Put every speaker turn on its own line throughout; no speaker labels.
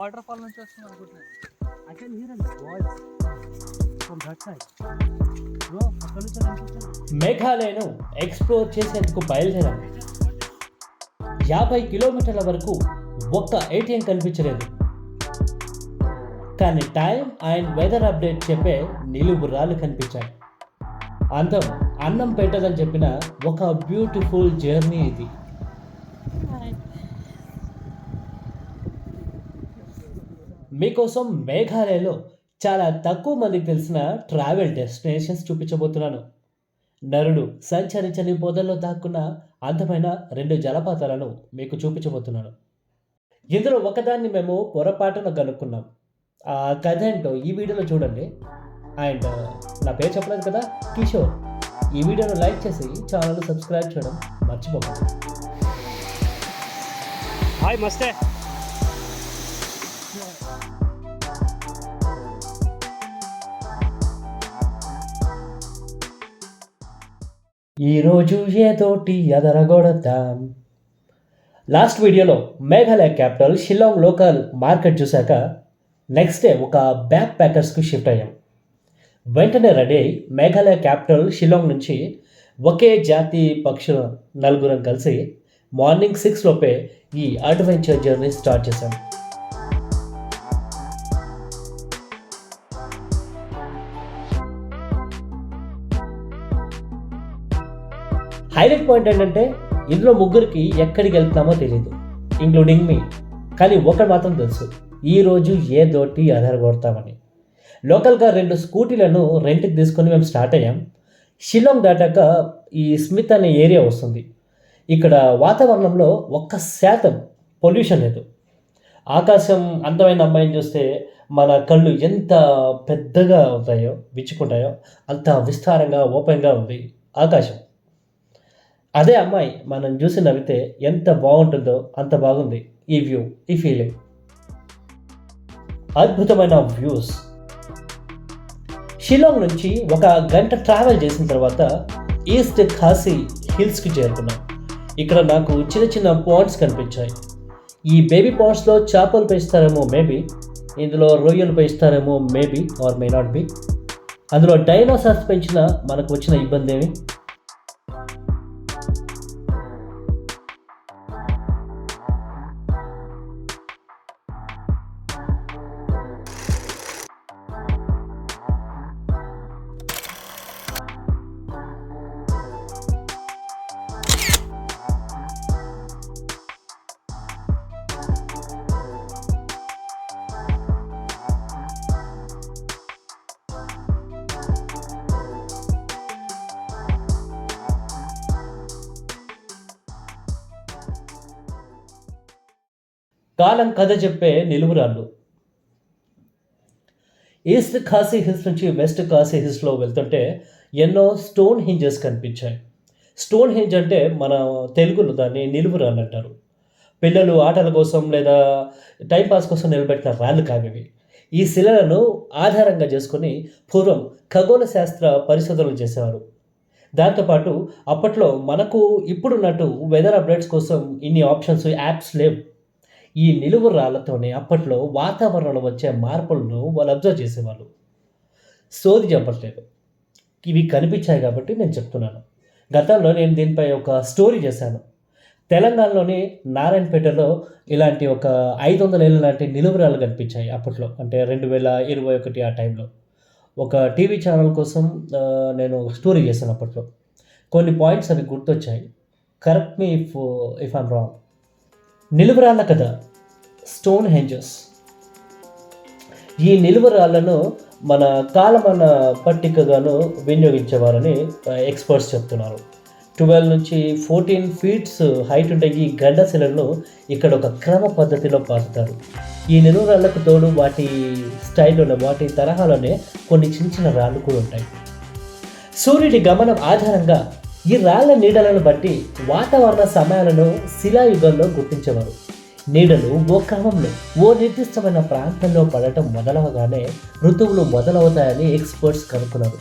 Water fall నుంచి వస్తుంది అనుకుంటున్నాను.
I can hear a voice from that side. Bro, అక్కడ నుంచి కనిపిస్తుంది.
మేఘాలయను ఎక్స్ప్లోర్ చేసేందుకు బయలుదేరాము యాభై కిలోమీటర్ల వరకు ఒక్క ఏటీఎం కనిపించలేదు. కానీ టైం అండ్ వెదర్ అప్డేట్ చెప్పే నిలువురాలు కనిపించాయి. అందం అన్నం పెట్టదని చెప్పిన ఒక బ్యూటిఫుల్ జర్నీ ఇది. మీకోసం మేఘాలయలో చాలా తక్కువ మందికి తెలిసిన ట్రావెల్ డెస్టినేషన్స్ చూపించబోతున్నాను. నరుడు సంచరించని పొదల్లో దాక్కున్న అందమైన రెండు జలపాతాలను మీకు చూపించబోతున్నాను. ఇందులో ఒకదాన్ని మేము పొరపాటున కనుక్కున్నాం. ఆ కథ ఏంటో ఈ వీడియోలో చూడండి. అండ్ నా పేరు చెప్పలేదు కదా? కిషోర్. ఈ వీడియోను లైక్ చేసి ఛానల్ సబ్స్క్రైబ్ చేయడం మర్చిపోకండి.
హాయ్ మస్తే
ఈరోజు ఏదోటి ఎదరగొడతాం? లాస్ట్ వీడియోలో Meghalaya capital Shillong local market చూశాక నెక్స్ట్ డే ఒక బ్యాక్ ప్యాకర్స్కి షిఫ్ట్ అయ్యాం. వెంటనే రెడీ అయి మేఘాలయ క్యాపిటల్ షిల్లాంగ్ నుంచి ఒకే జాతి పక్షుల నలుగురం కలిసి మార్నింగ్ సిక్స్ లోపే ఈ అడ్వెంచర్ జర్నీ స్టార్ట్ చేశాం. హైలైట్ పాయింట్ ఏంటంటే ఇందులో ముగ్గురికి ఎక్కడికి వెళ్తామో తెలియదు ఇంక్లూడింగ్ మీ కానీ ఒకటి మాత్రం తెలుసు. ఈరోజు ఏ దోటి ఆధార కొడతామని. లోకల్గా రెండు స్కూటీలను రెంట్కి తీసుకొని మేము స్టార్ట్ అయ్యాం. షిల్లాంగ్ దాటాక ఈ స్మిత్ అనే ఏరియా వస్తుంది. ఇక్కడ వాతావరణంలో ఒక్క శాతం పొల్యూషన్ లేదు. ఆకాశం అందమైన అమ్మాయిని చూస్తే మన కళ్ళు ఎంత పెద్దగా అవుతాయో విచ్చుకుంటాయో అంత విస్తారంగా ఓపెన్గా ఉంది ఆకాశం. అదే అమ్మాయి మనం చూసి నవ్వితే ఎంత బాగుంటుందో అంత బాగుంది ఈ వ్యూ ఈ ఫీలింగ్ అద్భుతమైన వ్యూస్ షిలాంగ్ నుంచి ఒక గంట ట్రావెల్ చేసిన తర్వాత ఈస్ట్ ఖాసీ హిల్స్కి చేరుకున్నాం. ఇక్కడ నాకు చిన్న చిన్న పాండ్స్ కనిపించాయి. ఈ బేబీ పాండ్స్లో చేపలు పెంచుతారేమో మేబీ ఇందులో రొయ్యలు పెంచుతారేమో maybe or may not be అందులో డైనోసార్స్ పెంచిన మనకు వచ్చిన ఇబ్బంది ఏమి కాలం కథ చెప్పే నిలువురాళ్ళు. ఈస్ట్ కాశీ హిల్స్ నుంచి వెస్ట్ కాశీ హిల్స్లో వెళ్తుంటే ఎన్నో స్టోన్ హింజెస్ కనిపించాయి. స్టోన్ హింజ్ అంటే మన తెలుగులో దాన్ని నిలువురాళ్ళు అంటారు. పిల్లలు ఆటల కోసం లేదా టైంపాస్ కోసం నిలబెట్టిన రాళ్ళు కావివి. ఈ శిలలను ఆధారంగా చేసుకొని పూర్వం ఖగోళ శాస్త్ర పరిశోధనలు చేసేవారు. దాంతోపాటు అప్పట్లో మనకు ఇప్పుడున్నట్టు వెదర్ అప్డేట్స్ కోసం ఇన్ని ఆప్షన్స్ యాప్స్ లేవు. ఈ నిలువు రాళ్ళతోనే అప్పట్లో వాతావరణంలో వచ్చే మార్పులను వాళ్ళు అబ్జర్వ్ చేసేవాళ్ళు. సోది చెప్పట్లేదు. ఇవి కనిపించాయి కాబట్టి నేను చెప్తున్నాను. గతంలో నేను దీనిపై ఒక స్టోరీ చేశాను. తెలంగాణలోని నారాయణపేటలో ఇలాంటి ఒక ఐదు వందల ఏళ్ళ లాంటి నిలువరాలు కనిపించాయి అప్పట్లో. అంటే రెండు వేల ఇరవై ఒకటి ఆ టైంలో. ఒక టీవీ ఛానల్ కోసం నేను స్టోరీ చేశాను అప్పట్లో. కొన్ని పాయింట్స్ అవి గుర్తొచ్చాయి. Correct me if if I'm wrong నిలువురాళ్ళ కథ. స్టోన్ హెంజెస్. ఈ నిలువరాళ్ళను మన కాలమన పట్టికగాను వినియోగించేవారని ఎక్స్పర్ట్స్ చెప్తున్నారు. ట్వెల్వ్ నుంచి ఫోర్టీన్ ఫీట్స్ హైట్ ఉండే ఈ గండశిలను ఇక్కడ ఒక క్రమ పద్ధతిలో పాతుతారు. ఈ నిలువురాళ్ళకు తోడు వాటి స్టైల్లోనే వాటి తరహాలోనే కొన్ని చిన్న చిన్న రాళ్ళు కూడా ఉంటాయి. సూర్యుడి గమనం ఆధారంగా ఈ రాళ్ళ నీడలను బట్టి వాతావరణ సమయాలను శిలాయుగంలో గుర్తించేవారు. నీడలు ఓ క్రమంలో ఓ నిర్దిష్టమైన ప్రాంతంలో పడటం మొదలవగానే ఋతువులు మొదలవుతాయని ఎక్స్పర్ట్స్ కనుక్కున్నారు.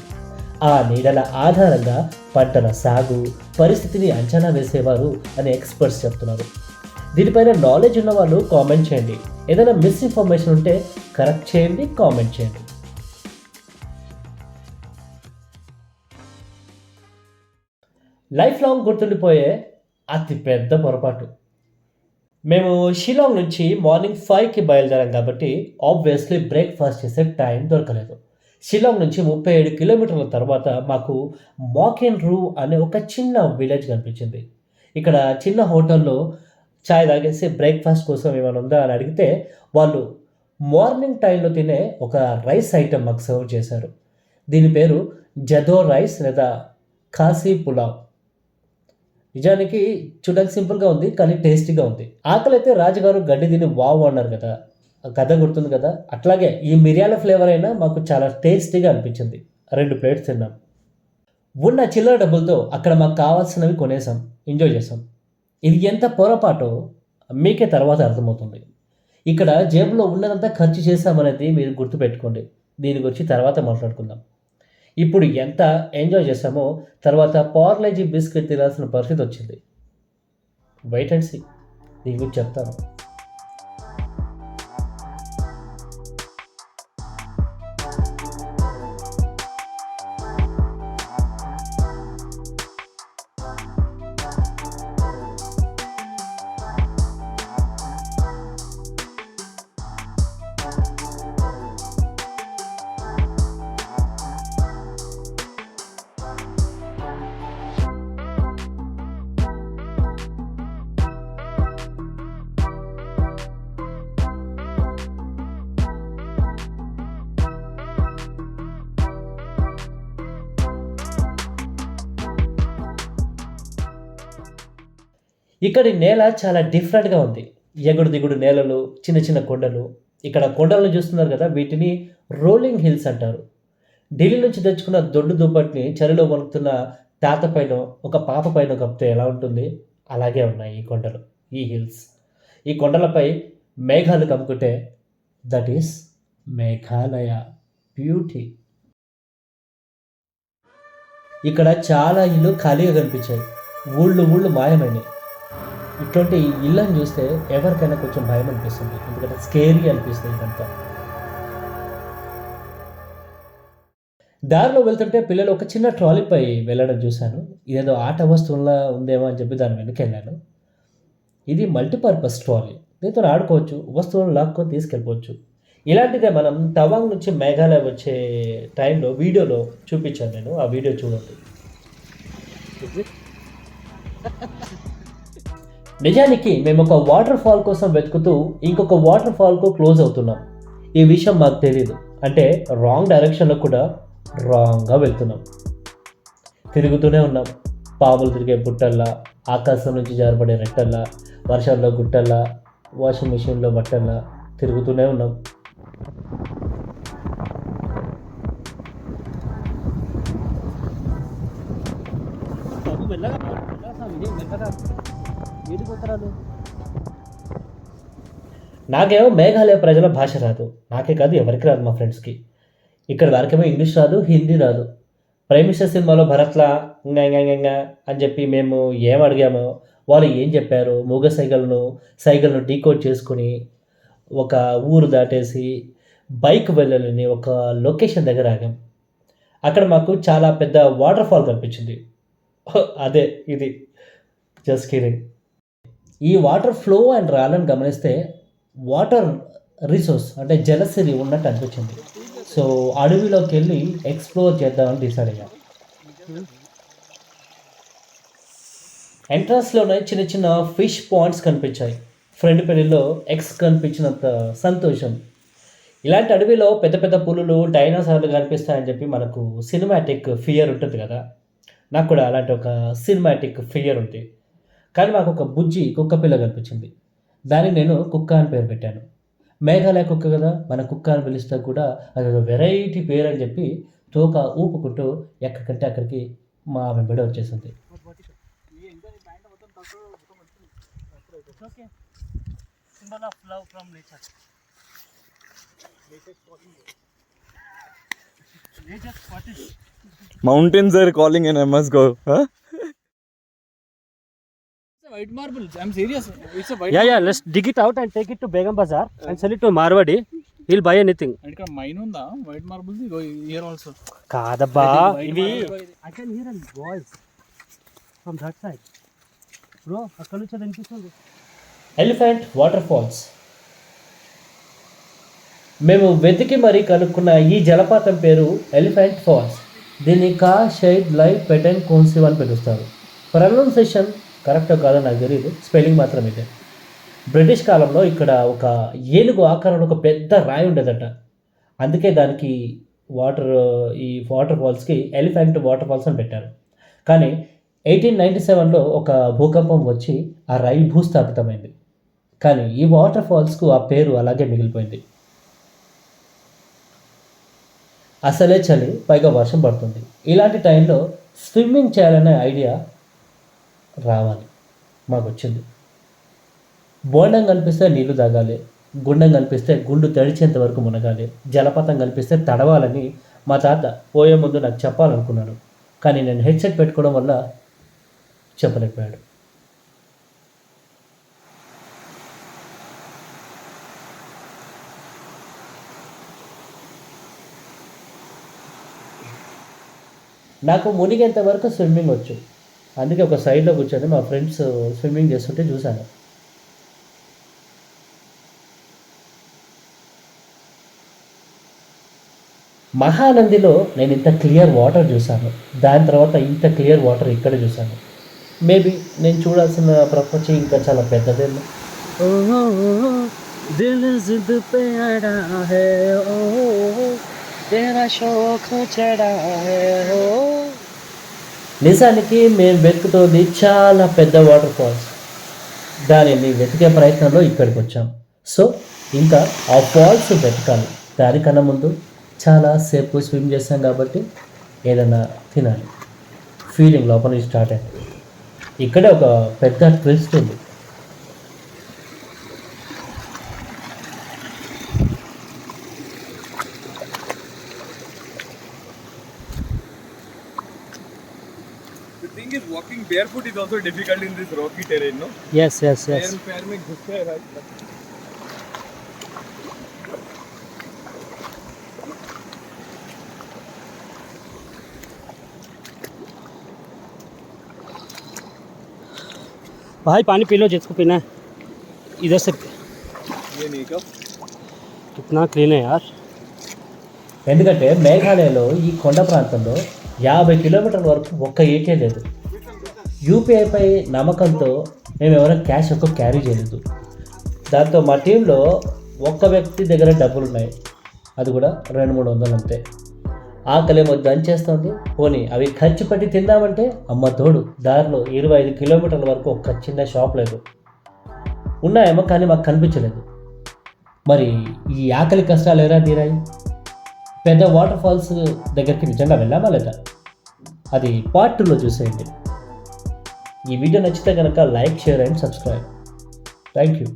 ఆ నీడల ఆధారంగా పంటల సాగు పరిస్థితిని అంచనా వేసేవారు అని ఎక్స్పర్ట్స్ చెప్తున్నారు. దీనిపైన నాలెడ్జ్ ఉన్న వాళ్ళు కామెంట్ చేయండి. ఏదైనా మిస్ఇన్ఫర్మేషన్ ఉంటే కరెక్ట్ చేయండి కామెంట్ చేయండి. లైఫ్ లాంగ్ గుర్తుండిపోయే అతి పెద్ద పొరపాటు. మేము షిలాంగ్ నుంచి మార్నింగ్ ఫైవ్కి బయలుదేరాం కాబట్టి ఆబ్వియస్లీ బ్రేక్ఫాస్ట్ చేసే టైం దొరకలేదు. షిలాంగ్ నుంచి ముప్పై ఏడు కిలోమీటర్ల తర్వాత మాకు మాకెన్ రూ అనే ఒక చిన్న విలేజ్ కనిపించింది. ఇక్కడ చిన్న హోటల్లో చాయ్ తాగేసి బ్రేక్ఫాస్ట్ కోసం ఏమైనా ఉందా అని అడిగితే వాళ్ళు మార్నింగ్ టైంలో తినే ఒక రైస్ ఐటెం మాకు సర్వ్ చేశారు. దీని పేరు జదో రైస్ లేదా కాశీ పులావ్. నిజానికి చూడడానికి సింపుల్గా ఉంది కానీ టేస్టీగా ఉంది. ఆకలి అయితే రాజుగారు గడ్డి తిని వావ్ అన్నారు కదా. కథ గుర్తుంది కదా. అట్లాగే ఈ మిరియాల ఫ్లేవర్ అయినా మాకు చాలా టేస్టీగా అనిపించింది. రెండు ప్లేట్స్ తిన్నాం. ఉన్న చిల్లర డబ్బులతో అక్కడ మాకు కావాల్సినవి కొనేసాం ఎంజాయ్ చేసాం ఇది ఎంత పొరపాటో మీకే తర్వాత అర్థమవుతుంది. ఇక్కడ జేబులో ఉన్నదంతా ఖర్చు చేశామనేది మీరు గుర్తుపెట్టుకోండి. దీని గురించి తర్వాత మాట్లాడుకుందాం. ఇప్పుడు ఎంత ఎంజాయ్ చేశామో తర్వాత పార్లేజీ బిస్కెట్ తినాల్సిన పరిస్థితి వచ్చింది. వెయిట్ అండ్ సీ దీని గురించి చెప్తాను. ఇక్కడి నేల చాలా డిఫరెంట్గా ఉంది. ఎగుడు దిగుడు నేలలు చిన్న చిన్న కొండలు. ఇక్కడ కొండలను చూస్తున్నారు కదా వీటిని రోలింగ్ హిల్స్ అంటారు. ఢిల్లీ నుంచి తెచ్చుకున్న దొడ్డు దుప్పటిని చలిలో వణుకుతున్న తాత పైన ఒక పాప పైన కప్పితే ఎలా ఉంటుంది? అలాగే ఉన్నాయి ఈ కొండలు ఈ హిల్స్ ఈ కొండలపై మేఘాలు కమ్ముకుంటే దట్ ఈస్ మేఘాలయ బ్యూటీ ఇక్కడ చాలా ఇల్లు ఖాళీగా కనిపించాయి. ఊళ్ళు ఊళ్ళు మాయమైనవి. ఇటువంటి ఇళ్ళని చూస్తే ఎవరికైనా కొంచెం భయం అనిపిస్తుంది. ఎందుకంటే స్కేరీ అనిపిస్తుంది ఇదంతా. దారిలో వెళ్తుంటే పిల్లలు ఒక చిన్న ట్రాలీపై వెళ్ళడం చూశాను. ఇదేదో ఆట వస్తువులా ఉందేమో అని చెప్పి దాని వెనక వెళ్ళాను. ఇది మల్టీపర్పస్ ట్రాలీ దీంతో ఆడుకోవచ్చు వస్తువులను లాక్కొని తీసుకెళ్ళిపోవచ్చు. ఇలాంటిదే మనం తవాంగ్ నుంచి మేఘాలయ వచ్చే టైంలో వీడియోలో చూపించాను నేను. ఆ వీడియో చూడండి. నిజానికి మేము ఒక వాటర్ ఫాల్ కోసం వెతుకుతూ ఇంకొక వాటర్ ఫాల్కు క్లోజ్ అవుతున్నాం. ఈ విషయం మాకు తెలియదు అంటే రాంగ్ డైరెక్షన్లో కూడా రాంగ్గా వెళ్తున్నాం. తిరుగుతూనే ఉన్నాం. పాములు తిరిగే బుట్టల్లా ఆకాశం నుంచి జారబడే రెట్టల్లా వర్షాల్లో గుట్టల్లా వాషింగ్ మిషన్లో బట్టల్లా తిరుగుతూనే ఉన్నాం. నాకేమో మేఘాలయ ప్రజల భాష రాదు. నాకే కాదు ఎవరికి రాదు మా ఫ్రెండ్స్కి. ఇక్కడ వారికేమో ఇంగ్లీష్ రాదు హిందీ రాదు. ప్రేమిష్ట సినిమాలో భరత్లా ఇంగా అని చెప్పి మేము ఏం అడిగామో వాళ్ళు ఏం చెప్పారు మూగ సైగలను సైగలను డీకోడ్ చేసుకుని ఒక ఊరు దాటేసి బైక్ వెళ్ళాలని ఒక లొకేషన్ దగ్గర ఆగాం. అక్కడ మాకు చాలా పెద్ద వాటర్ ఫాల్ కనిపించింది. అదే ఇది. జస్ట్ కిడింగ్ ఈ వాటర్ ఫ్లో అండ్ రాళ్ళని గమనిస్తే వాటర్ రిసోర్స్ అంటే జలసిరి ఉన్నట్టు అనిపించింది. సో అడవిలోకి వెళ్ళి ఎక్స్ప్లోర్ చేద్దామని డిసైడ్ అయ్యాం. ఎంట్రన్స్లోనే చిన్న చిన్న ఫిష్ పాయింట్స్ కనిపించాయి. ఫ్రెండ్ పెళ్ళిలో ఎక్స్ కనిపించినంత సంతోషం. ఇలాంటి అడవిలో పెద్ద పెద్ద పులులు డైనోసార్లు కనిపిస్తాయని చెప్పి మనకు సినిమాటిక్ ఫియర్ ఉంటుంది కదా. నాకు కూడా అలాంటి ఒక సినిమాటిక్ ఫియర్ ఉంది. కానీ మాకు ఒక బుజ్జి కుక్క పిల్ల కనిపించింది. దానికి నేను కుక్క అని పేరు పెట్టాను. మేఘాలయ కుక్క కదా మన కుక్క అని పిలిస్తే కూడా అది ఒక వెరైటీ పేరు అని చెప్పి తోక ఊపుకుంటూ ఎక్కడికంటే అక్కడికి మా వెంబడి వచ్చేసింది.
Symbol of love from nature. Nature what is
Mountains are calling and I must go. Huh? White marble I'm serious it's white
Yeah, yeah. Let's dig it out and take it to Begum Bazaar and sell it to Marwadi. He'll buy anything.
And ఇక్కడ mine ఉందా white marble year also
కాదబ్బా
White
ఇవి. I can hear and voice from that side bro అక్కడ నుంచి వినిపిస్తుంది
elephant water falls మేము వెతికి మరీ కనుక్కున్న ఈ జలపాతం పేరు ఎలిఫెంట్ ఫాల్స్ దీన్ని కా షైడ్ లైవ్ పెటెన్ కోన్సివ్ అని పిలుస్తారు ప్రొనౌన్సేషన్ కరెక్ట్ కాదో నాకు తెలియదు స్పెల్లింగ్ మాత్రం ఇదే. బ్రిటిష్ కాలంలో ఇక్కడ ఒక ఏనుగు ఆకారంలో ఒక పెద్ద రాయి ఉండేదట. అందుకే దానికి వాటర్ ఈ వాటర్ ఫాల్స్కి ఎలిఫెంట్ వాటర్ ఫాల్స్ అని పెట్టారు. కానీ ఎయిటీన్ నైంటీ సెవెన్లో ఒక భూకంపం వచ్చి ఆ రాయి భూస్థాపితమైంది. కానీ ఈ వాటర్ ఫాల్స్కు ఆ పేరు అలాగే మిగిలిపోయింది. అసలే చలి పైగా వర్షం పడుతుంది. ఇలాంటి టైంలో స్విమ్మింగ్ చేయాలనే ఐడియా రావాలి. మాకు వచ్చింది బోండం కనిపిస్తే నీళ్ళు తాగాలి. గుండం కనిపిస్తే గుండు తడిచేంత వరకు మునగాలి. జలపాతం కనిపిస్తే తడవాలని మా తాత పోయే ముందు నాకు చెప్పాలనుకున్నాను కానీ నేను హెడ్సెట్ పెట్టుకోవడం వల్ల చెప్పలేకపోయాడు. నాకు మునిగేంత వరకు స్విమ్మింగ్ వచ్చు. అందుకే ఒక సైడ్లో కూర్చొని మా ఫ్రెండ్స్ స్విమ్మింగ్ చేస్తుంటే చూశాను మహానందిలో నేను ఇంత క్లియర్ వాటర్ చూశాను దాని తర్వాత ఇంత క్లియర్ వాటర్ ఇక్కడ చూశాను మేబీ నేను చూడాల్సిన ప్రపంచం ఇంకా చాలా పెద్దదేమో
दिल जिद पे अड़ा है ओ तेरा शौक चढ़ा है ओ
నిజానికి మేము వెతుకుతోంది చాలా పెద్ద వాటర్ ఫాల్స్ దానిని వెతికే ప్రయత్నంలో ఇక్కడికి వచ్చాం. సో ఇంకా ఆ ఫాల్స్ వెతకాలి. దానికన్నా ముందు చాలా సేపు స్విమ్ చేసాం కాబట్టి ఏదైనా తినాలి. ఫీలింగ్ లోపల నుంచి స్టార్ట్ అయింది. ఇక్కడే ఒక పెద్ద ట్విస్ట్ ఉంది.
thing is, walking barefoot is also difficult in this rocky terrain, no?
yes yes yes
पैर पैर में घुसते हैं भाई
भाई पानी पी लो जिसको पीना है इधर से
ये नहीं का
कितना क्लीन है यार
ఎందుకంటే మేఘాలయలో ఈ కొండ ప్రాంతంలో యాభై కిలోమీటర్ల వరకు ఒక్క ఏకే లేదు యూపీఐపై నమ్మకంతో మేము ఎవరైనా క్యాష్ ఎక్కువ క్యారీ చేయలేదు. దాంతో మా టీంలో ఒక్క వ్యక్తి దగ్గర డబ్బులు ఉన్నాయి అది కూడా రెండు మూడు వందలు అంతే. ఆకలేమో దంచేస్తుంది. పోనీ అవి ఖర్చు పెట్టి తిందామంటే అమ్మ తోడు. దారిలో ఇరవై ఐదు కిలోమీటర్ల వరకు ఒక్క చిన్న షాప్ లేదు. ఉన్నాయేమో కానీ మాకు కనిపించలేదు. మరి ఈ ఆకలి కష్టాలు ఎలా తీరాయి? పెద్ద వాటర్ ఫాల్స్ దగ్గరికి నిజంగా వెళ్ళామా లేదా? అది పార్ట్ టూలో చూసేయండి. ఈ వీడియో నచ్చితే కనుక like share and subscribe. Thank you